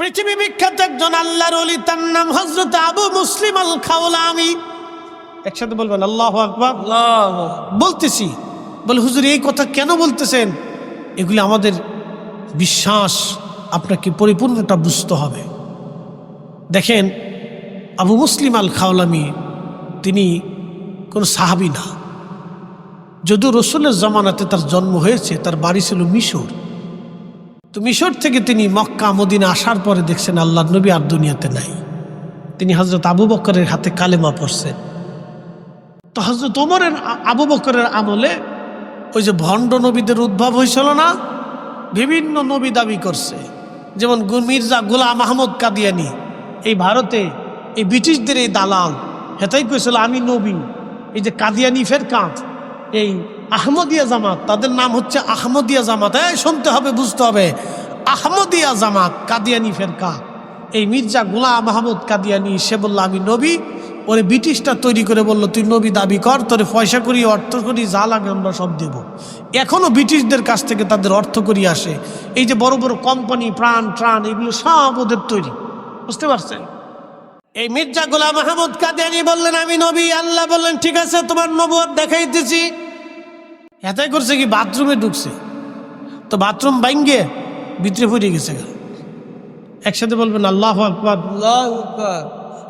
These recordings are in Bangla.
পৃথিবী বিখ্যাত একজন আল্লাহর অলি তার নাম হজরত আবু মুসলিম আল খাওলামি একসাথে বলবেন আল্লাহ আকবর। বলতেছি। বলে হুজুর এই কথা কেন বলতেছেন? এগুলি আমাদের বিশ্বাস আপনাকে পরিপূর্ণটা বুঝতে হবে। দেখেন আবু মুসলিম আল খাওলামি তিনি কোন সাহাবি না। যদিও রসুলের জামানাতে তার জন্ম হয়েছে তার বাড়ি ছিল মিশর। তো মিশর থেকে তিনি মক্কা, মদিনা আসার পরে দেখছেন আল্লাহ নবী আর দুনিয়াতে নাই। তিনি হজরত আবু বকরের হাতে কালেমা পড়ছেন। তো হজরত ওমরের আবু বকরের আমলে ওই যে ভণ্ড নবীদের উদ্ভব হয়েছিল না? বিভিন্ন নবী দাবি করছে। যেমন মির্জা গুলাম আহমদ কাদিয়ানি, এই ভারতে এই ব্রিটিশদের এই দালাল। হেতাই কইছিল, আমি নবী। এই যে কাদিয়ানি ফের কাঁচ এই আহমদিয়া জামাত, তাদের নাম হচ্ছে আহমদিয়া জামাত। এই, শুনতে হবে, বুঝতে হবে। আহমদিয়া জামাত, কাদিয়ানি ফেরকা। এই মির্জা গুলাম মাহমুদ কাদিয়ানি, সে বলল, আমি নবী। ওরে ব্রিটিশটা তৈরি করে বলল, তুই নবী দাবি কর, তোরে পয়সা করি অর্থ করি যা লাগে আমরা সব দেব। এখনও ব্রিটিশদের কাছ থেকে তাদের অর্থ করি আসে। এই যে বড় বড় কোম্পানি, প্রাণ ট্রাণ এগুলো সব ওদের তৈরি। বুঝতে পারছেন? এই মির্জা গোলাম মাহমুদ কাদিয়ানি বললেন, আমি নবী। আল্লাহ বললেন, ঠিক আছে, তোমার নবুয়ত দেখাইতেছি। এটাই করছে কি বাথরুমে ঢুকছে। তো বাথরুম বাইঙ্গে ভিতরে পড়ে গেছে। একসাথে বলবেন আল্লাহ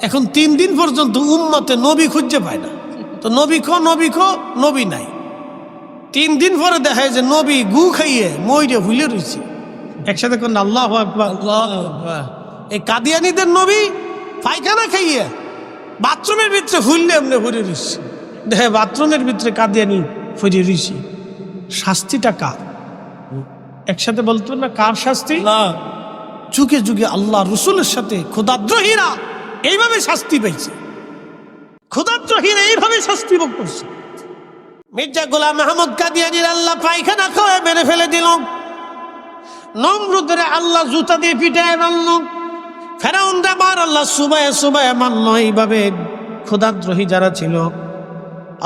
এখন তিন দিন পর্যন্ত উম্মতে নবী খুঁজে পায় না। তো নবী খো নবী খো নবী নাই। তিন দিন পরে দেখা যায় যে নবী গু খাইয়ে ময়ূরে ভুলে রয়েছে একসাথে কোন আল্লাহ এই কাদিয়ানিদের নবী পায়খানা খাইয়ে বাথরুমের ভিতরে ফুললে এমনি ভরে রয়েছে দেখে বাথরুমের ভিতরে কাদিয়ানি ফিরে রয়েছে শাস্তিটা কার? একসাথে বলতো না কার শাস্তি? না, যুগে যুগে আল্লাহ রসুলের সাথে ক্ষুদাদ্রহীরা এইভাবে শাস্তি পেয়েছে। ক্ষুদাদ্রহীরা এইভাবে শাস্তি ভোগ করছে। মির্জা গোলাম মাহমুদ কাদিয়ানির আল্লাহ পায়খানা খাওয়া মেরে ফেলে দিল। নমরুদের আল্লাহ জুতা দিয়ে পিটায় মারল। ফেরাউন মার আল্লাহ সুবায় সুবায় মানল এইভাবে ক্ষুদাদ্রোহী যারা ছিল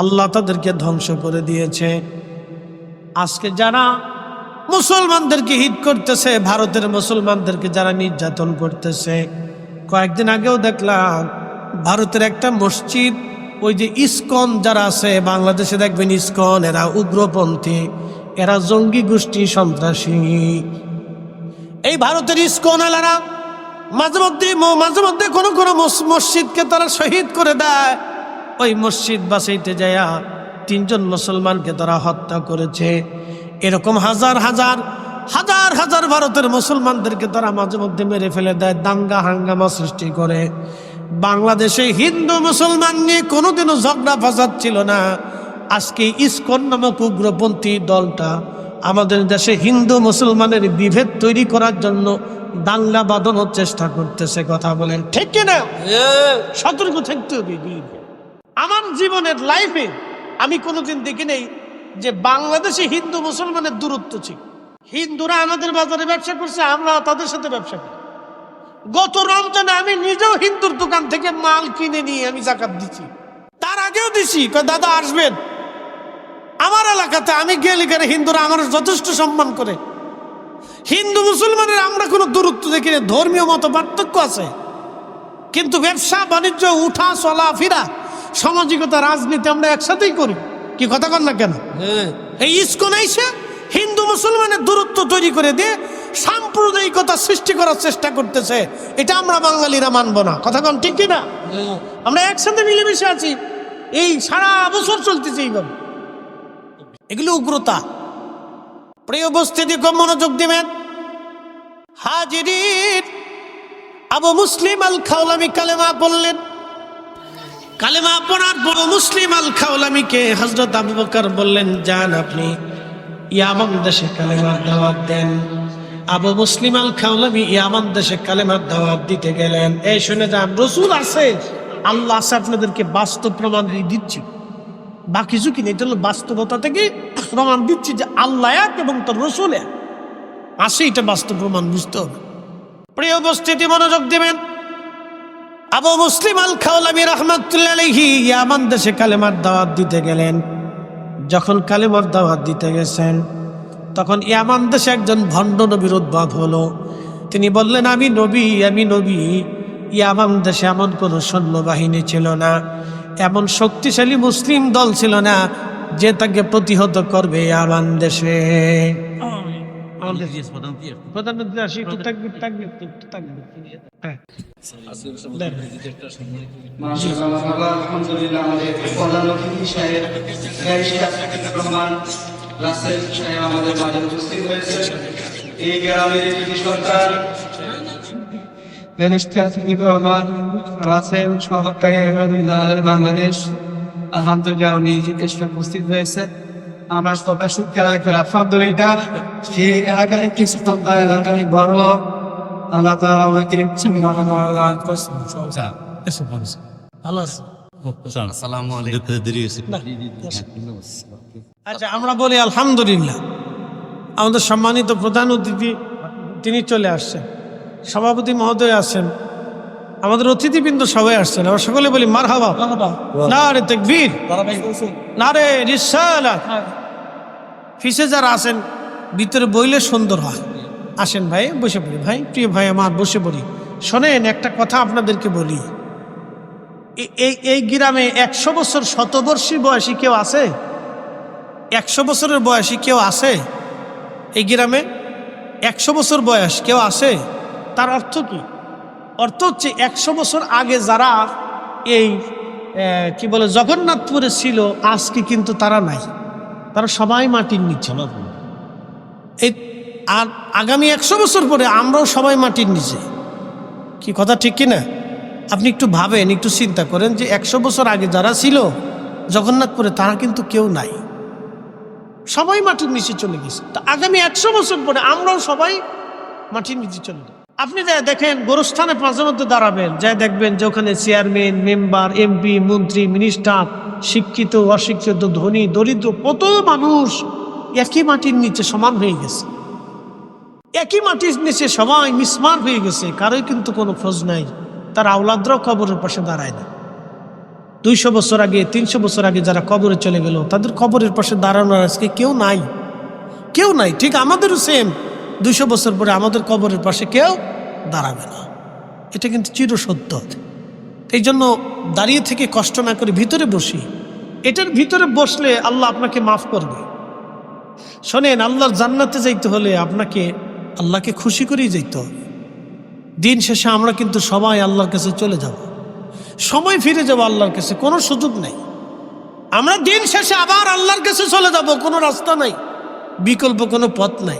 আল্লাহ তাদেরকে ধ্বংস করে দিয়েছে। আজকে যারা মুসলমানদেরকে হিট করতেছে, ভারতের মুসলমানদেরকে যারা নির্যাতন করতেছে, কয়েকদিন আগেও দেখলাম ভারতের একটা মসজিদ, ওই যে ইসকন যারা আছে, বাংলাদেশে দেখবেন ইসকন, এরা উগ্রপন্থী, এরা জঙ্গি গোষ্ঠী, সন্ত্রাসী। এই ভারতের ইসকন এলারা মাঝে মধ্যে মাঝে মধ্যে কোনো কোনো মসজিদকে তারা শহীদ করে দেয়। ওই মসজিদ বাসাইতে যায়া তিনজন মুসলমানকে তারা হত্যা করেছে। এরকম হাজার হাজার হাজার হাজার ভারতের মুসলমানদেরকে তারা মাঝে মধ্যে মেরে ফেলে দেয় দাঙ্গা হাঙ্গামা সৃষ্টি করে। বাংলাদেশে হিন্দু মুসলমান নিয়ে কোনোদিনও ঝগড়া ফাসাদ ছিল না। আজকে ইস্কন নামক উগ্রপন্থী দলটা আমাদের দেশে হিন্দু মুসলমানের বিভেদ তৈরি করার জন্য দাঙ্গা বাঁধানোর চেষ্টা করতেছে কথা বলেন। ঠিক কিনা? সতর্ক থাকতে হবে। আমার জীবনের লাইফে আমি কোনোদিন দেখি নেই যে বাংলাদেশে হিন্দু মুসলমানের দূরত্ব ছিল। হিন্দুরা আমাদের বাজারে ব্যবসা করছে, আমরা তাদের সাথে ব্যবসা করি। গত রমজানে আমি নিজেও হিন্দুর দোকান থেকে মাল কিনে নিয়ে আমি জাকাত দিছি। তার আগেও দিছি দাদা, আসবেন। আমার এলাকাতে আমি গেলে কেন হিন্দুরা আমার যথেষ্ট সম্মান করে। হিন্দু মুসলমানের আমরা কোনো দূরত্ব দেখি ধর্মীয় মত পার্থক্য আছে। কিন্তু ব্যবসা, বাণিজ্য, উঠা, চলা, ফিরা সামাজিকতা রাজনীতি আমরা একসাথেই করি। কি কথা কন না কেন? এই ইস্কন এসে হিন্দু মুসলমানের দূরত্ব তৈরি করে দিয়ে সাম্প্রদায়িকতা সৃষ্টি করার চেষ্টা করতেছে। এটা আমরা বাঙালিরা মানব না। কথা কন ঠিক কিনা? আমরা একসাথে মিলেমিশে আছি। এই সারা বছর চলতেছে এইভাবে। এগুলো উগ্রতা। প্রিয় উপস্থিতি কম মনোযোগ দিবেন। হাজির আবু মুসলিম আল খাওলামি কালেমা বললেন কালেমা পড়ার বড় মুসলিম আল খাওলামিকে হজরত আবু বকর বললেন যান আপনি, ইয়ামান দেশে কালেমার দাওয়াত দেন। আবু মুসলিম আল খাওলামি ইয়ামান দেশে কালেমার দাওয়াত দিতে গেলেন। এই শুনে যান, রসুল আছে, আল্লাহ আছে, আপনাদেরকে বাস্তব প্রমাণ দিচ্ছি। বা কিছু কি নেই, এটা হলো বাস্তবতা থেকে প্রমাণ দিচ্ছি যে আল্লাহ এক এবং তোর রসুল এক। আসে এটা বাস্তব প্রমাণ, বুঝতে হবে। প্রিয় উপস্থিতি, মনোযোগ দিবেন। আবু মুসলিম আল খাওলামি রহমতুল্লাহি ইয়ামান দেশে কালেমার দাওয়াত দিতে গেলেন। যখন কালেমার দাওয়াত দিতে গেছেন, তখন ইয়ামান দেশে একজন ভণ্ড নবীর উদ্ভব হলো। তিনি বললেন, আমি নবী আমি নবী। ইয়ামান দেশে এমন কোনো সৈন্যবাহিনী ছিল না। এমন শক্তিশালী মুসলিম দল ছিল না যে তাকে প্রতিহত করবে ইয়ামান দেশে। প্রধানমন্ত্রী আসি একটু থাকবে থাকবে একটু থাকবে হ্যাঁ আলহামদুলিল্লাহ আমাদের প্রধান অতিথি সাহেব রহমান রাসেল সাহেব আমাদের মাঝে উপস্থিত হয়েছে এই গ্রামের একটি সরকার ব্যারিস্টার রহমান রাসেল সহকারী আলহামদুলিল্লাহ বাংলাদেশ আলহামদুলিল্লাহ উনি উপস্থিত হয়েছে আমরা সবাই সুখে রাখবে আলহামদুলিল্লাহ। এলাকার একটি সন্তান এলাকার বড়। আল্লাহ তাআলা আমাকে ভালো আছে? আলাইকুম। আচ্ছা আমরা বলি আলহামদুলিল্লাহ। আমাদের সম্মানিত প্রধান অতিথি তিনি চলে আসছেন। সভাপতি মহোদয় আসছেন আমাদের অতিথিবৃন্দ সবাই আসছেন। আমরা সকলে বলি মার হাবা না রে তেকবীর না রে রিসালাত ফিসে যারা আসেন ভিতরে বইলে সুন্দর হয়। আসেন ভাই বসে পড়ি ভাই। প্রিয় ভাই আমার বসে পড়ি। শোনেন একটা কথা আপনাদেরকে বলি। এই এই গ্রামে একশো বছর শতবর্ষী বয়সী কেউ আছে? একশো বছরের বয়সী কেউ আছে? এই গ্রামে একশো বছর বয়স কেউ আছে? তার অর্থ কি? অর্থ হচ্ছে একশো বছর আগে যারা এই কি বলে, জগন্নাথপুরে ছিল, আজকে কিন্তু তারা নাই। তারা সবাই মাটির নিচে। এই, আর আগামী একশো বছর পরে আমরাও সবাই মাটির নিচে। কি কথা ঠিক কিনা আপনি একটু ভাবেন, একটু চিন্তা করেন যে একশো বছর আগে যারা ছিল জগন্নাথপুরে, তারা কিন্তু কেউ নাই। সবাই মাটির নিচে চলে গেছে। তা আগামী একশো বছর পরে আমরাও সবাই মাটির নিচে চলে যাব আপনি যা দেখেন, গোরস্থানে মাঝে মধ্যে দাঁড়াবেন। যা দেখবেন যে ওখানে চেয়ারম্যান, মেম্বার, এমপি, মন্ত্রী, মিনিস্টার, শিক্ষিত, অশিক্ষিত, ধনী, দরিদ্র, কত মানুষ একই মাটির নিচে সমান হয়ে গেছে। একই মাটির নিচে সবাই মিসমার হয়ে গেছে, কারোই কিন্তু কোনো খোঁজ নাই। তার আওলাদরাও কবরের পাশে দাঁড়ায় না। দুইশো বছর আগে, তিনশো বছর আগে যারা কবরে চলে গেল, তাদের কবরের পাশে দাঁড়ানোর আজকে কেউ নাই। কেউ নাই, ঠিক আমাদেরও সেম দুইশো বছর পরে আমাদের কবরের পাশে কেউ দাঁড়াবে না। এটা কিন্তু চিরসত্য। এই জন্য দাঁড়িয়ে থেকে কষ্ট না করে ভিতরে বসি। এটার ভিতরে বসলে আল্লাহ আপনাকে মাফ করবে। শোনেন, আল্লাহর জান্নাতে যাইতে হলে আপনাকে আল্লাহকে খুশি করেই যাইতে হবে। দিন শেষে আমরা কিন্তু সবাই আল্লাহর কাছে চলে যাব। সময় ফিরে যাব আল্লাহর কাছে কোনো সুযোগ নেই। আমরা দিন শেষে আবার আল্লাহর কাছে চলে যাব, কোনো রাস্তা নাই, বিকল্প কোনো পথ নাই।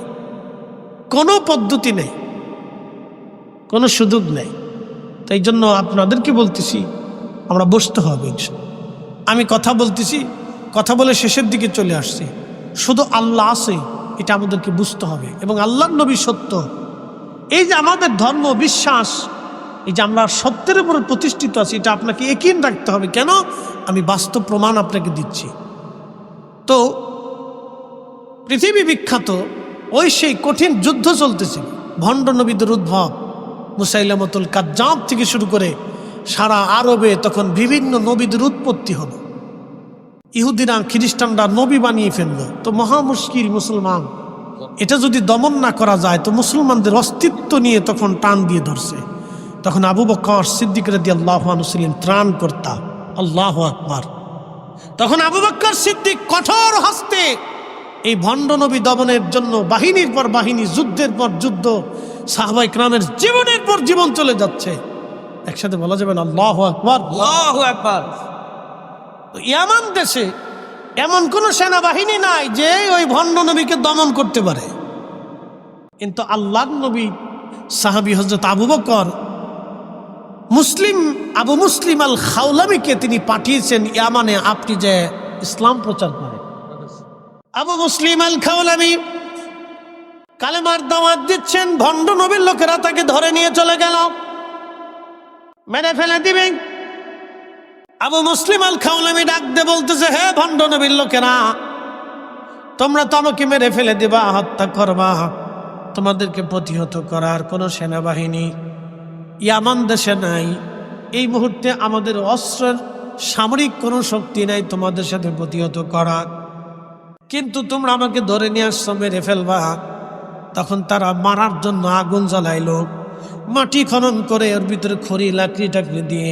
কোনো পদ্ধতি নেই, কোনো সুযোগ নেই। তাই জন্য আপনাদেরকে বলতেছি, আমরা বসতে হবে আমি কথা বলতেছি, কথা বলে শেষের দিকে চলে আসছি। শুধু আল্লাহ আছে, এটা আমাদেরকে বুঝতে হবে। এবং আল্লাহর নবী সত্য। এই যে আমাদের ধর্ম, বিশ্বাস, এই যে আমরা সত্যের উপর প্রতিষ্ঠিত আছি, এটা আপনাকে একিন রাখতে হবে। কেন? আমি বাস্তব প্রমাণ আপনাকে দিচ্ছি। তো, পৃথিবী বিখ্যাত ওই সেই কঠিন যুদ্ধ চলতেছিল। ভণ্ড নবীদের উদ্ভব। মুসাইলামতুল কাজ্জাব থেকে শুরু করে সারা আরবে তখন বিভিন্ন নবীদের উৎপত্তি হলো। ইহুদিরা খ্রিস্টানরা নবী বানিয়ে ফেলল। তো মহা মুশকিল মুসলমান। এটা যদি দমন না করা যায়, তো মুসলমানদের অস্তিত্ব নিয়ে তখন টান দিয়ে ধরছে। তখন আবু বকর সিদ্দিক রাদি আল্লাহ ছিলেন ত্রাণ কর্তা আল্লাহ আকবার। তখন আবু বকর সিদ্দিক কঠোর হস্তে এই ভণ্ড নবী দমনের জন্য বাহিনীর পর বাহিনী, যুদ্ধের পর যুদ্ধ, সাহবাই ক্রামের জীবনের পর জীবন চলে যাচ্ছে। একসাথে বলা যাবে না, আল্লাহ আকবার, আল্লাহু আকবার। ইয়ামান দেশে এমন কোন সেনাবাহিনী নাই যে ওই ভণ্ড নবীকে দমন করতে পারে। কিন্তু আল্লাহর নবী সাহাবি হজরত আবু বকর, মুসলিম, আবু মুসলিম আল খাউলামিকে তিনি পাঠিয়েছেন ইয়ামানে, আপনি যে ইসলাম প্রচার করেন আবু মুসলিম আল খাউলামি কালেমার দাওয়াত দিচ্ছেন, ভণ্ড নবীর লোকেরা তাকে ধরে নিয়ে চলে গেল। মেরে ফেলে দিবেন আবু মুসলিম আল খাউলামি ডাক দে বলতেছে, হে ভণ্ড নবীর লোকেরা, তোমরা তো আমাকে মেরে ফেলে দিবা, হত্যা করবা। তোমাদেরকে প্রতিহত করার কোনো সেনাবাহিনী ইয়ামান দেশে নাই। এই মুহূর্তে আমাদের অস্ত্রের সামরিক কোনো শক্তি নাই তোমাদের সাথে প্রতিহত করার। কিন্তু তোমরা আমাকে ধরে নিয়ে আসছো, মেরে ফেলবা। তখন তারা মারার জন্য আগুন জ্বালাইলো। মাটি খনন করে ওর ভিতরে খড়ি, লাকড়ি টাকড়ি দিয়ে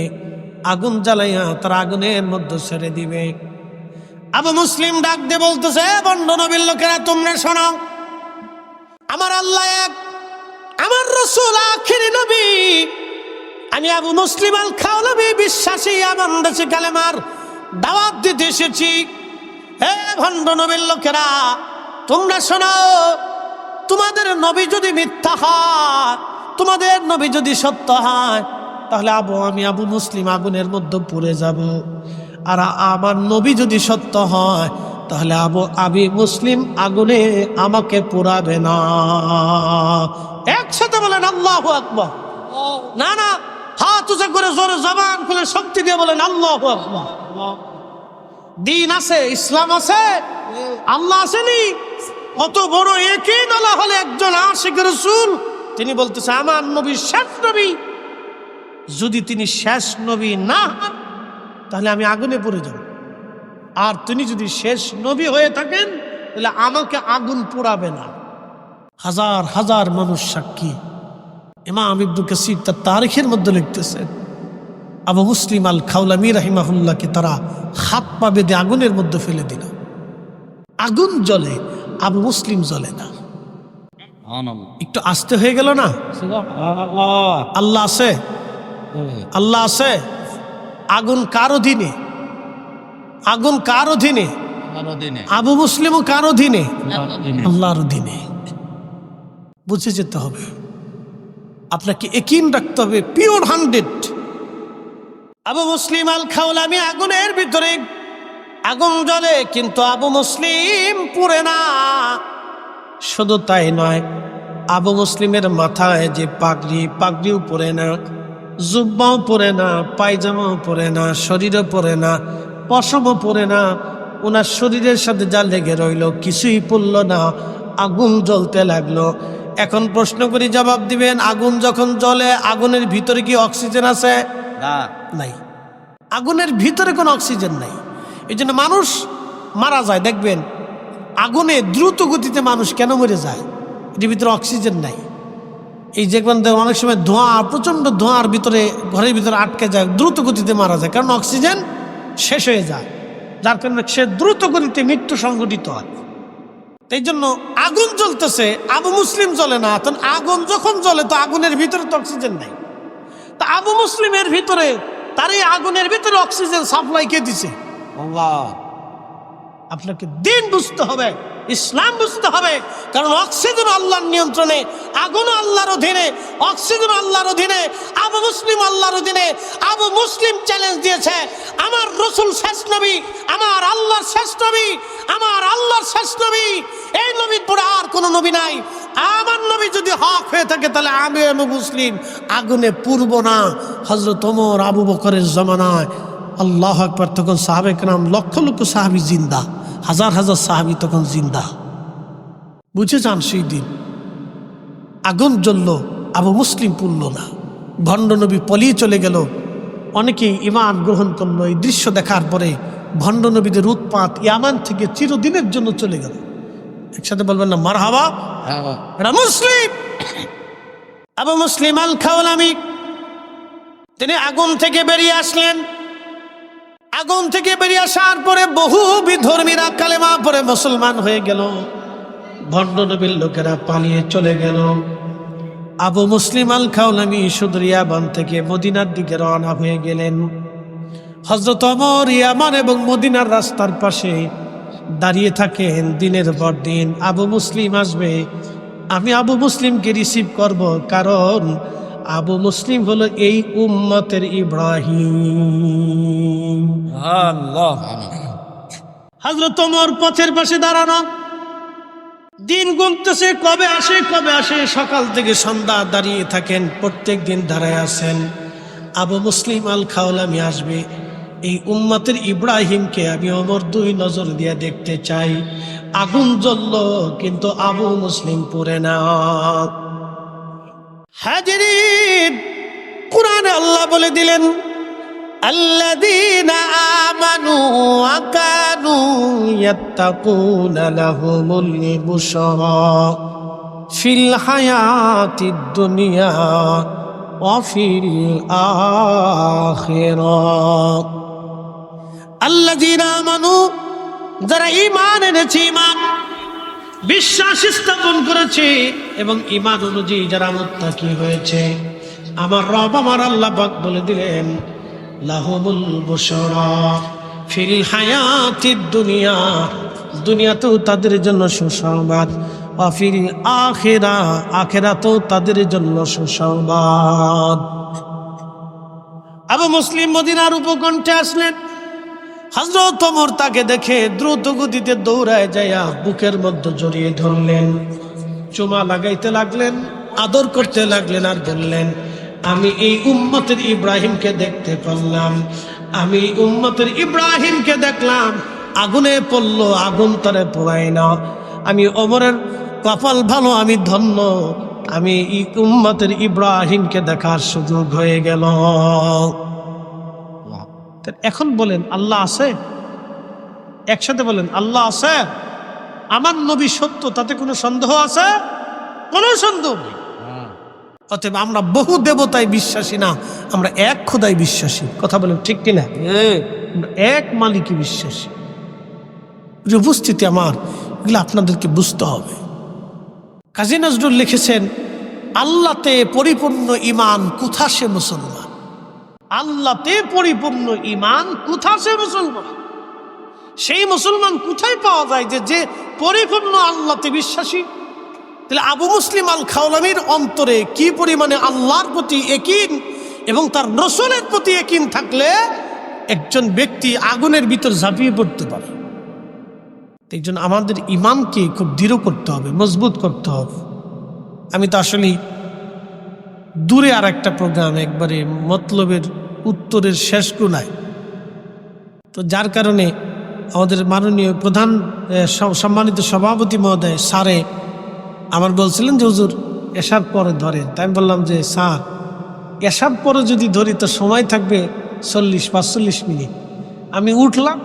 আগুন জ্বালাইয়া তারা আগুনের মধ্যে ছেড়ে দিবে। আবু মুসলিম ডাক দিয়ে বলতেছে বন্ড নবীর লোকেরা, তোমরা শোনো। আমার আল্লাহ এক, আমার রসুল আখিরি নবী। আমি আবু মুসলিম আল খাওয়ানবী বিশ্বাসী, আমার দেশে কালেমার দাওয়াত দিতে এসেছি। হে ভণ্ড নবীর লোকেরা, তোমরা শোনাও, তোমাদের নবী যদি মিথ্যা হয়, তোমাদের নবী যদি সত্য হয়, তাহলে আবু, আমি আবু মুসলিম আগুনের মধ্যে পড়ে যাব। আর আমার নবী যদি সত্য হয়, তাহলে আবু আবি মুসলিম আগুনে আমাকে পোড়াবে না। একসাথে বলেন আল্লাহ আকবর। না না, হাত উঁচা করে জোরে জবান খুলে শক্তি দিয়ে বলেন আল্লাহ আকবর। দিন আছে, ইসলাম আছে, আল্লাহ আসেনি। কত বড় একই নলা হলে একজন আশিক রসুল, তিনি বলতেছে, আমার নবী শেষ নবী। যদি তিনি শেষ নবী না তাহলে আমি আগুনে পড়ে যাব। আর তিনি যদি শেষ নবী হয়ে থাকেন, তাহলে আমাকে আগুন পোড়াবে না। হাজার হাজার মানুষ সাক্ষী। ইমাম ইবদুল কাসির তার তারিখের মধ্যে লিখতেছেন আবু মুসলিম আল খাউলামি রাহিমাহুল্লাহকে তারা হাত পা বেঁধে আগুনের মধ্যে ফেলে দিল। আগুন জ্বলে আবু মুসলিম জ্বলে না। একটু আস্তে হয়ে গেল না? আল্লাহ আছে? আল্লাহ আছে? আগুন কার অধীনে? আগুন কার অধীনে? আবু মুসলিমও কার অধীনে? আল্লাহর অধীনে। বুঝে যেতে হবে। আপনাকে একিন রাখতে হবে pure hundred. Abu Muslim al Khawlani আগুনের ভিতরে, আগুন জ্বলে, কিন্তু আবু মুসলিম পুরে না। শুধু তাই নয়, আবু মুসলিমের মাথায় যে পাগড়ি, পাগড়িও পরে না, জুব্বাও পরে না, পায়জামাও পরে না, শরীরও পরে না, পশমও পরে না ওনার শরীরের সাথে যা লেগে রইল কিছুই পড়ল না, আগুন জ্বলতে লাগল। এখন প্রশ্ন করি, জবাব দিবেন, আগুন যখন জ্বলে, আগুনের ভিতরে কি অক্সিজেন আছে? নাই। আগুনের ভিতরে কোনো অক্সিজেন নাই। এই জন্য মানুষ মারা যায়। দেখবেন, আগুনে দ্রুত গতিতে মানুষ কেন মরে যায়? এটির ভিতরে অক্সিজেন নাই। এই যে অনেক সময় ধোঁয়া, প্রচণ্ড ধোঁয়ার ভিতরে, ঘরের ভিতরে আটকে যায়, দ্রুত গতিতে মারা যায়। কারণ অক্সিজেন শেষ হয়ে যায়। যার কারণে সে দ্রুত গতিতে মৃত্যু সংঘটিত হয়। এই জন্য আগুন জ্বলতেছে, আবু মুসলিম জ্বলে না। তখন আগুন যখন জ্বলে, তো আগুনের ভিতরে তো অক্সিজেন নাই। তা আবু মুসলিমের ভিতরে তার এই আগুনের ভিতরে অক্সিজেন সাপ্লাই কে দিছে? আপনাকে দিন বুঝতে হবে, ইসলাম বুঝতে হবে, কারণ অক্সিজেন আল্লাহর নিয়ন্ত্রণে, আগুন আল্লাহর অধীনে, অক্সিজেন আল্লাহর অধীনে, আবু মুসলিম আল্লাহর অধীনে, আবু মুসলিম চ্যালেঞ্জ দিয়েছে, আমার রসুল শেষ নবী, আমার আল্লাহর শেষ নবী, আমার আল্লাহর শেষ নবী, এই নবীর পরে আর কোনো নবী নাই। আমার নবী যদি হক হয়ে থাকে, তাহলে আমি মুসলিম আগুনে পূর্ব না। হজরত ওমর আবু বকরের জমানায় আল্লাহ একবার তখন সাহাবেক নাম লক্ষ লক্ষ সাহাবি জিন্দা, হাজার হাজার সাহাবি তখন জিন্দা। বুঝে যান সেই দিন, আগুন জ্বলল, আবু মুসলিম পুরল না। ভণ্ড নবী পলিয়ে চলে গেল। অনেকেই ইমান গ্রহণ করল। এই দৃশ্য দেখার পরে ভণ্ড নবীদের উৎপাত ইয়ামান থেকে চিরদিনের জন্য চলে গেল। একসাথে বলবেন না মার হাওয়া মুসলিম। আবু মুসলিম আল খাওয়ালামি তিনি আগুন থেকে বেরিয়ে আসলেন। আগুন থেকে বেরিয়ে আসার পরে বহু বিধর্মীরা কালেমা পরে মুসলমান হয়ে গেল। ভণ্ড নবীর লোকেরা পালিয়ে চলে গেল। আবু মুসলিম আল খাওলামি সুদরিয়াবান থেকে মদিনার দিকে রওনা হয়ে গেলেন। হজরত অমর ইয়ামান এবং মদিনার রাস্তার পাশে দাঁড়িয়ে থাকেন দিনের পর দিন। আবু মুসলিম আসবে। আমি আবু মুসলিমকে রিসিভ করব কারণ আবু মুসলিম হলো এই উম্মতের ইব্রাহিম। হজরত ওমর পথের পাশে দাঁড়ানো। দিন গুনতেছে কবে আসে কবে আসে সকাল থেকে সন্ধ্যা দাঁড়িয়ে থাকেন প্রত্যেক দিন দাঁড়ায় আছেন। আবু মুসলিম আল খাওলামি আসবে। এই উম্মতের ইব্রাহিমকে আমি অমর দুই নজর দিয়ে দেখতে চাই আগুন জ্বলল কিন্তু আবু মুসলিম পরে না হাজিরিন কোরআনে আল্লাহ বলে দিলেন الذين آمنوا وكانوا يتقون لهم البشرى ফিল হায়াতি দুনিয়া অফিল আখিরাত আল্লাযীনা আমানু, যারা ঈমান এনেছে বিশ্বাস স্থাপন করেছে এবং ঈমান অনুযায়ী যারা মুত্তাকি হয়েছে। আমার রব আমার আল্লাহ বলে দিলেন, লাহুমুল বুশরা ফিল হায়াতিদ দুনিয়া। দুনিয়াতেও তাদের জন্য সুসংবাদ অফিল আখেরা, আখেরাতেও তাদের জন্য সুসংবাদ। আবু মুসলিম মদিনার উপকণ্ঠে আসলেন। হজরত ওমর তাকে দেখে দ্রুত গতিতে দৌড়ায় যাইয়া বুকের মধ্যে জড়িয়ে ধরলেন। চুমা লাগাইতে লাগলেন, আদর করতে লাগলেন আর বললেন, আমি এই উম্মতের ইব্রাহিমকে দেখতে পারলাম। আমি উম্মতের ইব্রাহিমকে দেখলাম। আগুনে পড়ল, আগুন তারে পোড়াই না। আমি ওমরের কপাল ভালো, আমি ধন্য। আমি উম্মতের ইব্রাহিমকে দেখার সুযোগ হয়ে গেল। এখন বলেন আল্লাহ আছে? একসাথে বলেন আল্লাহ আছে? আমার নবী সত্য তাতে কোনো সন্দেহ আছে? কোনো সন্দেহ নেই। অতএব আমরা বহু দেবতায় বিশ্বাসী না আমরা এক খোদায় বিশ্বাসী। কথা বলেন ঠিক কিনা? এক মালিকই বিশ্বাসী। যে উপস্থিতি আমার এগুলো আপনাদেরকে বুঝতে হবে। কাজী নজরুল লিখেছেন আল্লাতে পরিপূর্ণ ইমান কোথা সে মুসলমান? আল্লাতে পরিপূর্ণ ইমান কোথা সে মুসলমান? সেই মুসলমান কোথায় পাওয়া যায় যে যে পরিপূর্ণ আল্লাতে বিশ্বাসী? তাহলে আবু মুসলিম আল খাওলামির অন্তরে কি পরিমাণে আল্লাহর প্রতি একিন এবং তার রসুলের প্রতি একিন থাকলে একজন ব্যক্তি আগুনের ভিতর ঝাঁপিয়ে পড়তে পারে। এই জন্য আমাদের ইমানকে খুব দৃঢ় করতে হবে, মজবুত করতে হবে। আমি তো আসলেই দূরে আর একটা প্রোগ্রাম, একবারে মতলবের উত্তরের শেষ কোনায়। তো যার কারণে আমাদের মাননীয় প্রধান সম্মানিত সভাপতি মহোদয় স্যারে আমার বলছিলেন যে, হুজুর, এসার পরে ধরেন। তাই আমি বললাম যে, স্যার, এসার পরে যদি ধরি তো সময় থাকবে চল্লিশ, পাঁচচল্লিশ মিনিট। আমি উঠলাম